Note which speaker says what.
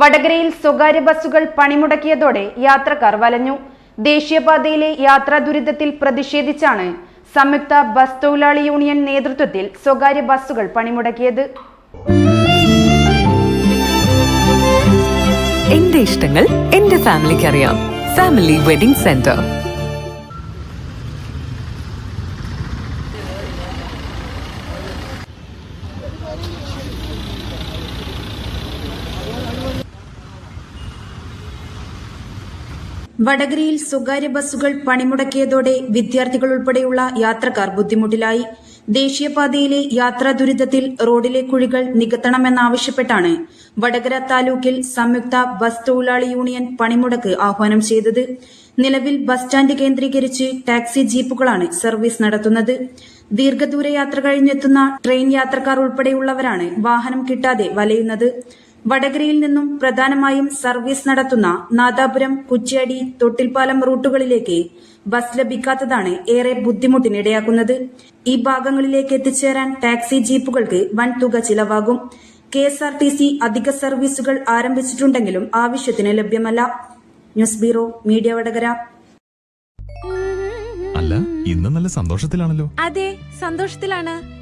Speaker 1: വടകരയിൽ സ്വകാര്യ ബസ്സുകൾ പണിമുടക്കിയതോടെ യാത്രക്കാർ വലഞ്ഞു. ദേശീയപാതയിലെ യാത്രാ ദുരിതത്തിൽ പ്രതിഷേധിച്ചാണ് സംയുക്ത ബസ് തൊഴിലാളി യൂണിയൻ നേതൃത്വത്തിൽ സ്വകാര്യ ബസ്സുകൾ പണിമുടക്കിയത്.
Speaker 2: എന്റെ ഇഷ്ടങ്ങൾ എന്റെ ഫാമിലിക്ക് അറിയാം ഫാമിലി വെഡിംഗ് സെന്റർ.
Speaker 1: വടകരയിൽ സ്വകാര്യ ബസ്സുകൾ പണിമുടക്കിയതോടെ വിദ്യാർത്ഥികൾ ഉൾപ്പെടെയുള്ള യാത്രക്കാർ ബുദ്ധിമുട്ടിലായി. ദേശീയപാതയിലെ യാത്രാ ദുരിതത്തിൽ റോഡിലെ കുഴികൾ നികത്തണമെന്നാവശ്യപ്പെട്ടാണ് വടകര താലൂക്കിൽ സംയുക്ത ബസ് തൊഴിലാളി യൂണിയൻ പണിമുടക്ക് ആഹ്വാനം ചെയ്തത്. നിലവിൽ ബസ് സ്റ്റാൻഡ് കേന്ദ്രീകരിച്ച് ടാക്സി ജീപ്പുകളാണ് സർവീസ് നടത്തുന്നത്. ദീർഘദൂര യാത്ര കഴിഞ്ഞെത്തുന്ന ട്രെയിൻ യാത്രക്കാർ ഉൾപ്പെടെയുള്ളവരാണ് വാഹനം കിട്ടാതെ വലയുന്നത്. വടകരയിൽ നിന്നും പ്രധാനമായും സർവീസ് നടത്തുന്ന നാദാപുരം കുറ്റ്യാടി തൊട്ടിൽപ്പാലം റൂട്ടുകളിലേക്ക് ബസ് ലഭിക്കാത്തതാണ് ഏറെ ബുദ്ധിമുട്ടിനിടയാക്കുന്നത്. ഈ ഭാഗങ്ങളിലേക്ക് എത്തിച്ചേരാൻ ടാക്സി ജീപ്പുകൾക്ക് വൻ തുക ചിലവാകും. K S R T C അധിക സർവീസുകൾ ആരംഭിച്ചിട്ടുണ്ടെങ്കിലും ആവശ്യത്തിന് ലഭ്യമല്ല. News bureau media Vadakara.
Speaker 3: അല്ല ഇന്ന് നല്ല സന്തോഷത്തിലാണല്ലോ.
Speaker 4: അതെ സന്തോഷത്തിലാണ്.